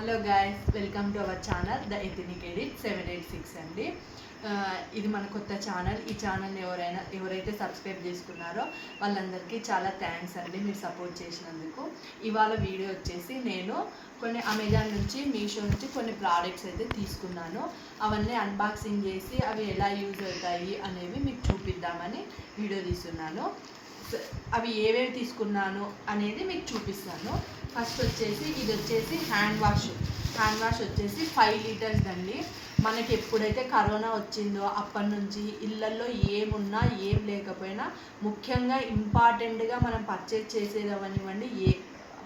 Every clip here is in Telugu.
Hello guys welcome to our channel the ethnic edit seven eight six అండి ఇది మన కొత్త ఛానల్ ఈ ఛానల్ ఎవరైనా ఎవరైతే సబ్స్క్రైబ్ చేసుకున్నారో వాళ్ళందరికీ చాలా థ్యాంక్స్ అండి మీరు సపోర్ట్ చేసినందుకు. ఇవాళ వీడియో వచ్చేసి నేను కొన్ని అమెజాన్ నుంచి మీషో నుంచి కొన్ని ప్రోడక్ట్స్ అయితే తీసుకున్నాను. అవన్నీ అన్బాక్సింగ్ చేసి అవి ఎలా యూజ్ అవుతాయి అనేవి మీకు చూపిద్దామని వీడియో తీస్తున్నాను. అవి ఏవేవి తీసుకున్నాను అనేది మీకు చూపిస్తాను. ఫస్ట్ వచ్చేసి ఇది వచ్చేసి హ్యాండ్ వాష్ హ్యాండ్ వాష్ వచ్చేసి ఫైవ్ లీటర్స్ అండి. మనకి ఎప్పుడైతే కరోనా వచ్చిందో అప్పటి నుంచి ఇళ్ళల్లో ఏమున్నా ఏం లేకపోయినా ముఖ్యంగా ఇంపార్టెంట్గా మనం పర్చేజ్ చేసేది అవనివ్వండి ఏ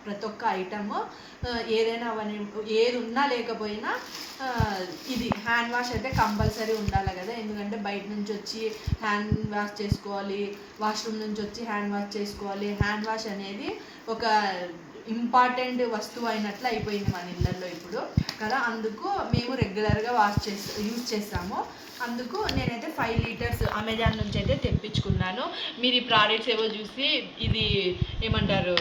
ప్రతి ఒక్క ఐటమ్ ఏదైనా అవని ఏది ఉన్నా లేకపోయినా ఇది హ్యాండ్ వాష్ అయితే కంపల్సరీ ఉండాలి కదా. ఎందుకంటే బయట నుంచి వచ్చి హ్యాండ్ వాష్ చేసుకోవాలి వాష్రూమ్ నుంచి వచ్చి హ్యాండ్ వాష్ చేసుకోవాలి. హ్యాండ్ వాష్ అనేది ఒక ఇంపార్టెంట్ వస్తువు అయినట్లు అయిపోయింది మన ఇళ్ళల్లో ఇప్పుడు కదా. అందుకు మేము రెగ్యులర్గా వాష్ చేస్తా యూజ్ చేస్తాము. అందుకు నేనైతే ఫైవ్ లీటర్స్ అమెజాన్ నుంచి అయితే తెప్పించుకున్నాను. మీరు ఈ ప్రోడక్ట్స్ ఏవో చూసి ఇది ఏమంటారు?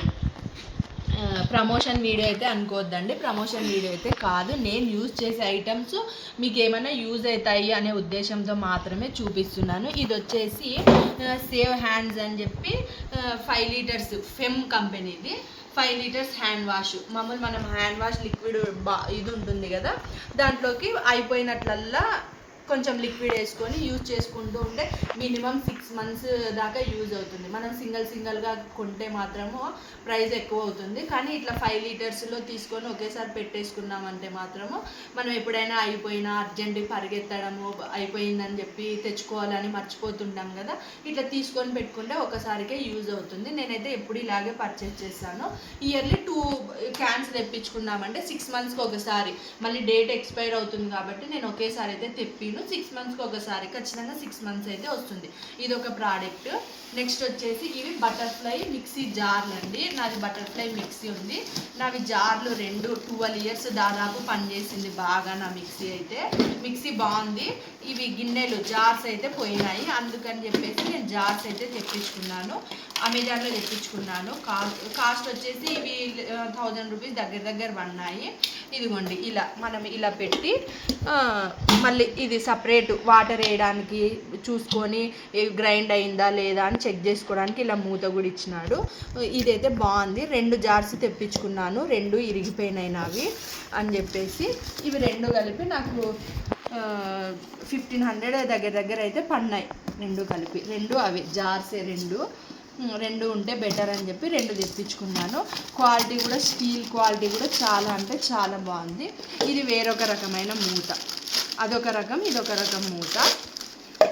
ప్రమోషన్ వీడియో అయితే అనుకోవద్దండి. ప్రమోషన్ వీడియో అయితే కాదు. నేను యూజ్ చేసే ఐటమ్స్ మీకు ఏమైనా యూజ్ అవుతాయి అనే ఉద్దేశంతో మాత్రమే చూపిస్తున్నాను. ఇది వచ్చేసి సేవ్ హ్యాండ్స్ అని చెప్పి ఫైవ్ లీటర్స్ ఫెమ్ కంపెనీది ఫైవ్ లీటర్స్ హ్యాండ్ వాష్ మామూలు మనం హ్యాండ్ వాష్ లిక్విడ్ బా ఇది ఉంటుంది కదా. దాంట్లోకి అయిపోయినట్లల్లా కొంచెం లిక్విడ్ వేసుకొని యూజ్ చేసుకుంటూ ఉంటే మినిమం సిక్స్ మంత్స్ దాకా యూజ్ అవుతుంది. మనం సింగిల్ సింగిల్గా కొంటే మాత్రము ప్రైస్ ఎక్కువ అవుతుంది. కానీ ఇట్లా ఫైవ్ లీటర్స్లో తీసుకొని ఒకేసారి పెట్టేసుకున్నామంటే మాత్రము మనం ఎప్పుడైనా అయిపోయినా అర్జెంట్ పరిగెత్తడము అయిపోయిందని చెప్పి తెచ్చుకోవాలని మర్చిపోతుంటాం కదా. ఇట్లా తీసుకొని పెట్టుకుంటే ఒకసారికే యూజ్ అవుతుంది. నేనైతే ఎప్పుడు ఇలాగే పర్చేస్ చేస్తాను. ఇయర్లీ టూ క్యాన్స్ తెప్పించుకున్నామంటే సిక్స్ మంత్స్కి ఒకసారి. మళ్ళీ డేట్ ఎక్స్పైర్ అవుతుంది కాబట్టి నేను ఒకేసారి అయితే తెప్పిను. సిక్స్ మంత్స్కి ఒకసారి. ఖచ్చితంగా సిక్స్ మంత్స్ అయితే వస్తుంది. ఇది ఒక ప్రోడక్ట్ నెక్స్ట్ వచ్చేసి ఇవి బటర్ఫ్లై మిక్సీ జార్లు అండి. నాది బటర్ఫ్లై మిక్సీ ఉంది. నావి జార్లు రెండు ట్వెల్వ్ ఇయర్స్ దాదాపు పనిచేసింది బాగా నా మిక్సీ అయితే. మిక్సీ బాగుంది. ఇవి గిన్నెలు జార్స్ అయితే పోయినాయి. అందుకని చెప్పేసి నేను జార్స్ అయితే తెప్పించుకున్నాను. అమెజాన్లో తెప్పించుకున్నాను. కాస్ట్ కాస్ట్ వచ్చేసి ఇవి థౌజండ్ రూపీస్ దగ్గర దగ్గర పడినాయి. ఇదిగోండి ఇలా మనం ఇలా పెట్టి మళ్ళీ ఇది సపరేట్ వాటర్ వేయడానికి చూసుకొని గ్రైండ్ అయిందా లేదా అని చెక్ చేసుకోవడానికి ఇలా మూత కూడా ఇచ్చినాడు. ఇదైతే బాగుంది. రెండు జార్స్ తెప్పించుకున్నాను. రెండు ఇరిగిపోయినాయి నావి అని చెప్పేసి. ఇవి రెండు కలిపి నాకు ఫిఫ్టీన్ హండ్రెడ్ దగ్గర దగ్గర అయితే పడినాయి. రెండు కలిపి. రెండు అవి జార్సే రెండు. రెండు ఉంటే బెటర్ అని చెప్పి రెండు తెప్పించుకున్నాను. క్వాలిటీ కూడా స్టీల్ క్వాలిటీ కూడా చాలా అంటే చాలా బాగుంది. ఇది వేరొక రకమైన మూత. అదొక రకం ఇదొక రకం మూత.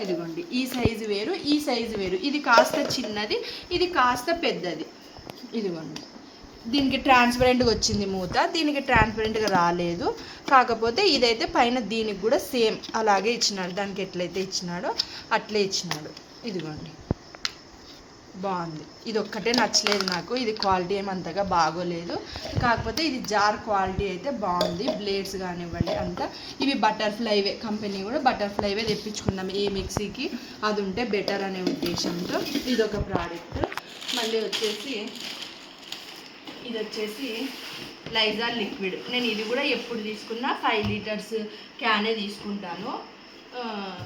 ఇదిగోండి ఈ సైజు వేరు ఈ సైజు వేరు. ఇది కాస్త చిన్నది ఇది కాస్త పెద్దది. ఇదిగోండి. దీనికి ట్రాన్స్పరెంట్గా వచ్చింది మూత. దీనికి ట్రాన్స్పరెంట్గా రాలేదు. కాకపోతే ఇదైతే పైన దీనికి కూడా సేమ్ అలాగే ఇచ్చినాడు. దానికి ఎట్లయితే ఇచ్చినాడో అట్లే ఇచ్చినాడు. ఇదిగోండి. బాగుంది. ఇది ఒక్కటే నచ్చలేదు నాకు. ఇది క్వాలిటీ ఏమంతగా బాగోలేదు. కాకపోతే ఇది జార్ క్వాలిటీ అయితే బాగుంది. బ్లేడ్స్ కానివ్వండి అంతా. ఇవి బటర్ఫ్లైవే కంపెనీ కూడా బటర్ఫ్లైవే తెప్పించుకున్నాం ఏ మిక్సీకి. అది ఉంటే బెటర్ అనే ఉద్దేశంతో ఇది ఒక ప్రోడక్ట్. మళ్ళీ వచ్చేసి ఇది వచ్చేసి లైజాల్ లిక్విడ్. నేను ఇది కూడా ఎప్పుడు తీసుకున్నా ఫైవ్ లీటర్స్ క్యానే తీసుకుంటాను.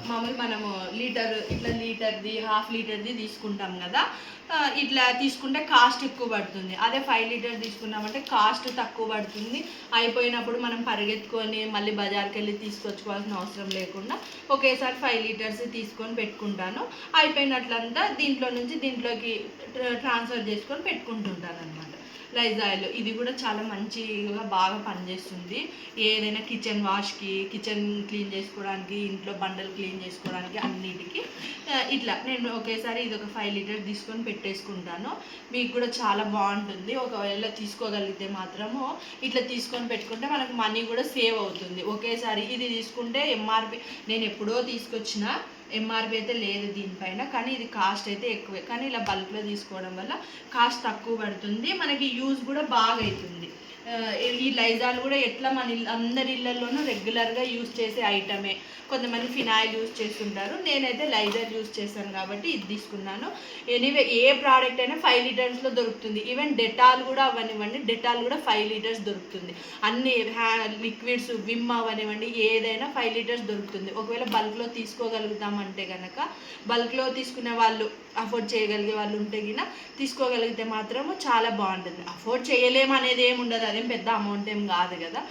మామూలు మనము లీటర్ ఇట్లా లీటర్ది హాఫ్ లీటర్ది తీసుకుంటాం కదా. ఇట్లా తీసుకుంటే కాస్ట్ ఎక్కువ పడుతుంది. అదే ఫైవ్ లీటర్ తీసుకున్నామంటే కాస్ట్ తక్కువ పడుతుంది. అయిపోయినప్పుడు మనం పరిగెత్తుకొని మళ్ళీ బజార్కి వెళ్ళి తీసుకొచ్చుకోవాల్సిన అవసరం లేకుండా ఒకేసారి ఫైవ్ లీటర్స్ తీసుకొని పెట్టుకుంటాను. అయిపోయినట్లంతా దీంట్లో నుంచి దీంట్లోకి ట్రాన్స్ఫర్ చేసుకొని పెట్టుకుంటుంటాను అనమాట లైజాయిల్ ఇది కూడా చాలా మంచిగా బాగా పనిచేస్తుంది. ఏదైనా కిచెన్ వాష్కి కిచెన్ క్లీన్ చేసుకోవడానికి ఇంట్లో బండలు క్లీన్ చేసుకోవడానికి అన్నిటికీ ఇట్లా. నేను ఒకేసారి ఇది ఒక ఫైవ్ లీటర్ తీసుకొని పెట్టేసుకుంటాను. మీకు కూడా చాలా బాగుంటుంది. ఒకవేళ తీసుకోగలిగితే మాత్రము ఇట్లా తీసుకొని పెట్టుకుంటే మనకు మనీ కూడా సేవ్ అవుతుంది. ఒకేసారి ఇది తీసుకుంటే ఎంఆర్పి నేను ఎప్పుడో తీసుకొచ్చిన ఎంఆర్పి అయితే లేదు దీనిపైన కానీ ఇది కాస్ట్ అయితే ఎక్కువే. కానీ ఇలా బల్క్లో తీసుకోవడం వల్ల కాస్ట్ తక్కువ పడుతుంది. మనకి యూజ్ కూడా బాగా అవుతుంది ఈ లైజాల్ కూడా ఎట్లా మన అందరి ఇళ్ళల్లోనూ రెగ్యులర్గా యూజ్ చేసే ఐటమే కొంతమంది ఫినాయిల్ యూజ్ చేస్తుంటారు. నేనైతే లైజర్ యూజ్ చేశాను కాబట్టి ఇది తీసుకున్నాను. ఎనీవే ఏ ప్రోడక్ట్ అయినా ఫైవ్ లీటర్స్లో దొరుకుతుంది. ఈవెన్ డెటాల్ కూడా అవనివ్వండి. డెటాల్ కూడా ఫైవ్ లీటర్స్ దొరుకుతుంది. అన్ని హ్యా లిక్విడ్స్ విమ్ అవనివ్వండి. ఏదైనా ఫైవ్ లీటర్స్ దొరుకుతుంది. ఒకవేళ బల్క్లో తీసుకోగలుగుతామంటే కనుక బల్క్లో తీసుకునే వాళ్ళు అఫోర్డ్ చేయగలిగే వాళ్ళు ఉంటే గిన తీసుకోగలిగితే మాత్రము చాలా బాగుంటుంది. అఫోర్డ్ చేయలేము అనేది ఏమి ఉండదు. అదేం పెద్ద అమౌంట్ ఏం కాదు కదా.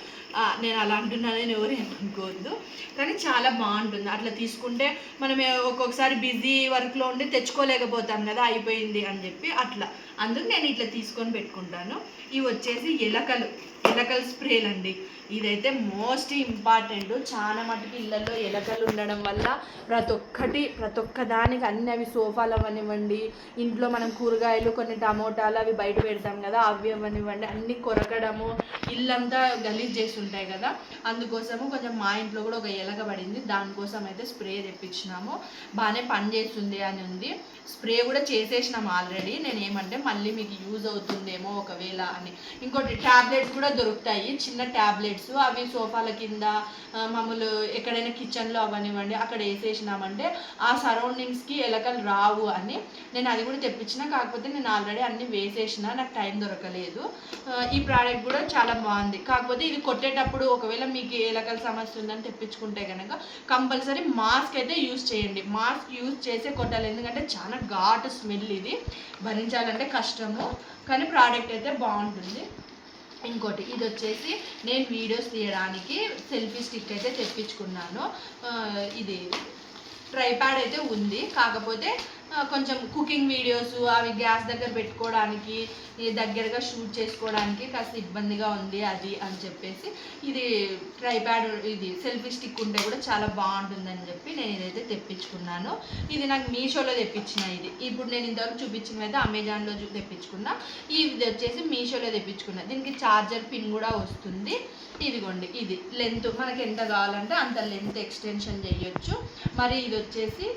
నేను అలా అంటున్నానని ఎవరేమనుకోవద్దు కానీ చాలా బాగుంటుంది. అట్లా తీసుకుంటే మనం ఒక్కొక్కసారి బిజీ వర్క్లో ఉండి తెచ్చుకోలేకపోతాం కదా అయిపోయింది అని చెప్పి అట్లా. అందుకు నేను ఇట్లా తీసుకొని పెట్టుకుంటాను. ఇవి వచ్చేసి ఎలకలు ఎలకల స్ప్రేలు అండి ఇదైతే మోస్ట్ ఇంపార్టెంట్. చాలా మటుకు ఇళ్ళల్లో ఎలకలు ఉండడం వల్ల ప్రతి ఒక్కటి ప్రతి ఒక్క దానికి అన్ని అవి సోఫాలు అవనివ్వండి ఇంట్లో మనం కూరగాయలు కొన్ని టమోటాలు అవి బయట పెడతాం కదా అవి అవనివ్వండి అన్ని కొరకడము ఇల్లంతా గలీజ్ చేసి ఉంటాయి కదా. అందుకోసము కొంచెం మా ఇంట్లో కూడా ఒక ఎలక పడింది. దానికోసం అయితే స్ప్రే తెప్పించినాము. బాగానే పని చేస్తుంది అని ఉంది. స్ప్రే కూడా చేసేసినాం ఆల్రెడీ. నేను ఏమంటే మళ్ళీ మీకు యూజ్ అవుతుందేమో ఒకవేళ అని. ఇంకోటి ట్యాబ్లెట్స్ కూడా దొరుకుతాయి. చిన్న ట్యాబ్లెట్స్ అవి సోఫాల కింద మామూలు ఎక్కడైనా కిచెన్లో అవనివ్వండి అక్కడ వేసేసినామంటే ఆ సరౌండింగ్స్కి ఎలకలు రావు అని నేను అది కూడా తెప్పించిన. కాకపోతే నేను ఆల్రెడీ అన్ని వేసేసిన నాకు టైం దొరకలేదు. ఈ ప్రోడక్ట్ కూడా చాలా బాగుంది. కాకపోతే ఇది కొట్టేటప్పుడు ఒకవేళ మీకు ఎలకల సమస్య ఉందని తెప్పించుకుంటే కనుక కంపల్సరీ మాస్క్ అయితే యూజ్ చేయండి. మాస్క్ యూజ్ చేసే కొట్టాలి. ఎందుకంటే చాలా ఘాటు స్మెల్ ఇది. భరించాలంటే కష్టము కానీ ప్రోడక్ట్ అయితే బాగుంటుంది. ఇంకోటి ఇది వచ్చేసి నేను వీడియోస్ తీయడానికి సెల్ఫీ స్టిక్ అయితే తెప్పించుకున్నాను. ఇది ట్రైప్యాడ్ అయితే ఉంది. కాకపోతే కొంచెం కుకింగ్ వీడియోస్ అవి గ్యాస్ దగ్గర పెట్టుకోవడానికి ఈ దగ్గరగా షూట్ చేసుకోవడానికి కాస్త ఇబ్బందిగా ఉంది అది అని చెప్పేసి. ఇది ట్రైప్యాడ్ ఇది సెల్ఫీ స్టిక్ ఉంటే కూడా చాలా బాగుంటుందని చెప్పి నేను ఇదైతే తెప్పించుకున్నాను. ఇది నాకు మీషోలో తెప్పించిన ఇది. ఇప్పుడు నేను ఇంతవరకు చూపించినవి అయితే అమెజాన్లో తెప్పించుకున్నా. ఇది వచ్చేసి మీషోలో తెప్పించుకున్నా. దీనికి చార్జర్ పిన్ కూడా వస్తుంది. ఇదిగోండి ఇది. లెంత్ మనకి ఎంత కావాలంటే అంత లెంత్ ఎక్స్టెన్షన్ చేయొచ్చు. మరి ఇది వచ్చేసి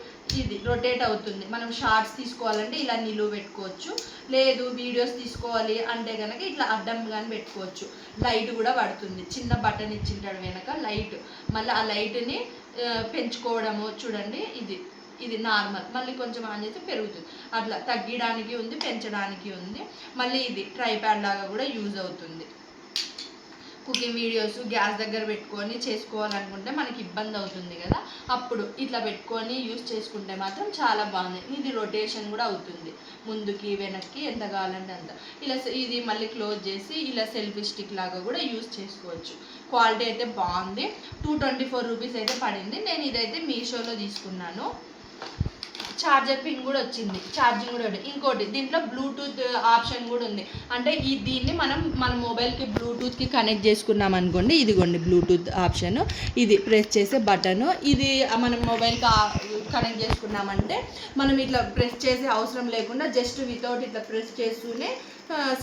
ఇది రొటేట్ అవుతుంది. మనం షార్ట్స్ తీసుకోవాలంటే ఇలా నిలువ పెట్టుకోవచ్చు. లేదు వీడియోస్ తీసుకోవాలి అంటే కనుక ఇట్లా అడ్డం కానీ పెట్టుకోవచ్చు. లైట్ కూడా పడుతుంది. చిన్న బటన్ ఇచ్చింటాడు వెనక లైట్ మళ్ళీ ఆ లైట్ని పెంచుకోవడము చూడండి ఇది. ఇది నార్మల్ మళ్ళీ కొంచెం ఆన్ చేస్తే పెరుగుతుంది. అట్లా తగ్గడానికి ఉంది పెంచడానికి ఉంది. మళ్ళీ ఇది ట్రైప్యాడ్ లాగా కూడా యూజ్ అవుతుంది. కుకింగ్ వీడియోస్ గ్యాస్ దగ్గర పెట్టుకొని చేసుకోవాలనుకుంటే మనకి ఇబ్బంది అవుతుంది కదా. అప్పుడు ఇట్లా పెట్టుకొని యూస్ చేసుకుంటే మాత్రం చాలా బాగుంది. ఇది రొటేషన్ కూడా అవుతుంది. ముందుకి వెనక్కి ఎంత కావాలంటే అంత. ఇలా ఇది మళ్ళీ క్లోజ్ చేసి ఇలా సెల్ఫీ స్టిక్ లాగా కూడా యూస్ చేసుకోవచ్చు. క్వాలిటీ అయితే బాగుంది. టూ ట్వంటీ ఫోర్ రూపీస్ అయితే పడింది. నేను ఇదైతే మీషోలో తీసుకున్నాను. ఛార్జర్ పిన్ కూడా వచ్చింది. ఛార్జింగ్ కూడా ఉంది. ఇంకోటి దీంట్లో బ్లూటూత్ ఆప్షన్ uh, కూడా ఉంది. అంటే ఈ దీన్ని మనం మన మొబైల్కి బ్లూటూత్కి కనెక్ట్ చేసుకున్నాం అనుకోండి ఇదిగోండి బ్లూటూత్ ఆప్షన్ ఇది ప్రెస్ చేసే బటన్ ఇది మనం మొబైల్కి కనెక్ట్ చేసుకున్నామంటే మనం ఇట్లా ప్రెస్ చేసే అవసరం లేకుండా జస్ట్ వితౌట్ ఇట్లా ప్రెస్ చేస్తూనే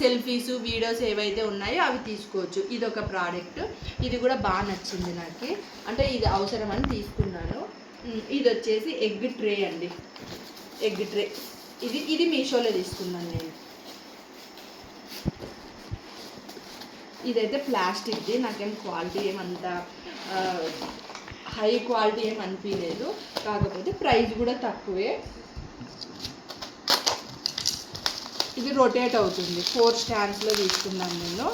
సెల్ఫీస్ వీడియోస్ ఏవైతే ఉన్నాయో అవి తీసుకోవచ్చు. ఇది ఒక ప్రోడక్ట్ ఇది కూడా బాగా నచ్చింది నాకు. అంటే ఇది అవసరం అని తీసుకున్నాను. ఇది వచ్చేసి ఎగ్ ట్రే అండి. Egg tray. ఇది ఇది మీషోలో తీసుకున్నాను నేను. ఇదైతే ప్లాస్టిక్ది నాకేం క్వాలిటీ ఏమంత హై క్వాలిటీ ఏం అనిపించలేదు కాకపోతే ప్రైస్ కూడా తక్కువే. ఇది రొటేట్ అవుతుంది. ఫోర్ స్టాండ్స్లో తీసుకున్నాను నేను.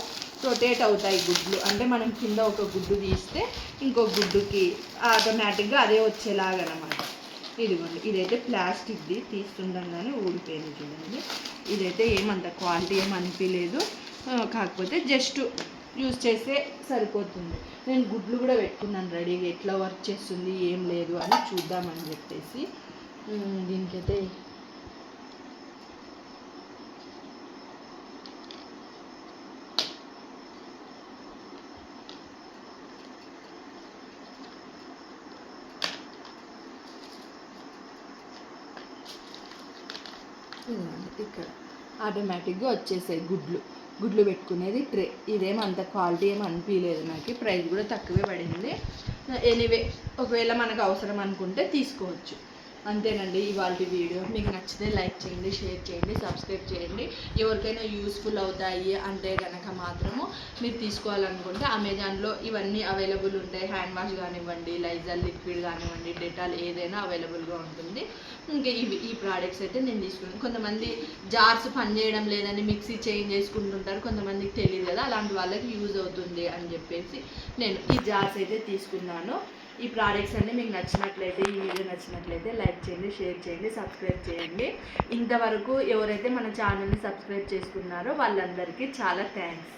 రొటేట్ అవుతాయి గుడ్లు. అంటే మనం కింద ఒక గుడ్డు తీస్తే ఇంకో గుడ్డుకి ఆటోమేటిక్గా అదే వచ్చేలాగా అనమాట ఇదిగోండి ఇదైతే ప్లాస్టిక్ది తీస్తుండగానే ఊడిపోయింది చూడండి. ఇదైతే ఏమంత క్వాలిటీ ఏం అనిపించలేదు కాకపోతే జస్ట్ యూస్ చేస్తే సరిపోతుంది. నేను గుడ్లు కూడా పెట్టుకున్నాను రెడీగా ఎట్లా వర్క్ చేస్తుంది ఏం లేదు అని చూద్దామని చెప్పేసి. దీనికైతే ఇదిగోండి ఇక్కడ. ఆటోమేటిక్గా వచ్చేసాయి గుడ్లు. గుడ్లు పెట్టుకునేది ట్రే. ఇదేం అంత క్వాలిటీ ఏం అనిపించలేదు నాకు. ప్రైస్ కూడా తక్కువే పడింది. ఎనీవే ఒకవేళ మనకు అవసరం అనుకుంటే తీసుకోవచ్చు. అంతేనండి ఇవాళ వీడియో. మీకు నచ్చితే లైక్ చేయండి షేర్ చేయండి సబ్స్క్రైబ్ చేయండి. ఎవరికైనా యూస్ఫుల్ అవుతాయి అంటే కనుక మాత్రము మీరు తీసుకోవాలనుకుంటే అమెజాన్లో ఇవన్నీ అవైలబుల్ ఉంటాయి. హ్యాండ్ వాష్ కానివ్వండి లైజర్ లిక్విడ్ కానివ్వండి డెటాల్ ఏదైనా అవైలబుల్గా ఉంటుంది. ఇంకా ఇవి ఈ ప్రోడక్ట్స్ అయితే నేను తీసుకున్నాను. కొంతమంది జార్స్ పనిచేయడం లేదని మిక్సీ చేంజ్ చేసుకుంటుంటారు. కొంతమందికి తెలియదు కదా అలాంటి వాళ్ళకి యూజ్ అవుతుంది అని చెప్పేసి నేను ఈ జార్స్ అయితే తీసుకున్నాను. ఈ ప్రోడక్ట్స్ అన్నీ మీకు నచ్చినట్లయితే ఈ వీడియో నచ్చినట్లయితే లైక్ చేయండి షేర్ చేయండి సబ్స్క్రైబ్ చేయండి. ఇంతవరకు ఎవరైతే మన ఛానల్ని సబ్స్క్రైబ్ చేసుకున్నారో వాళ్ళందరికీ చాలా థ్యాంక్స్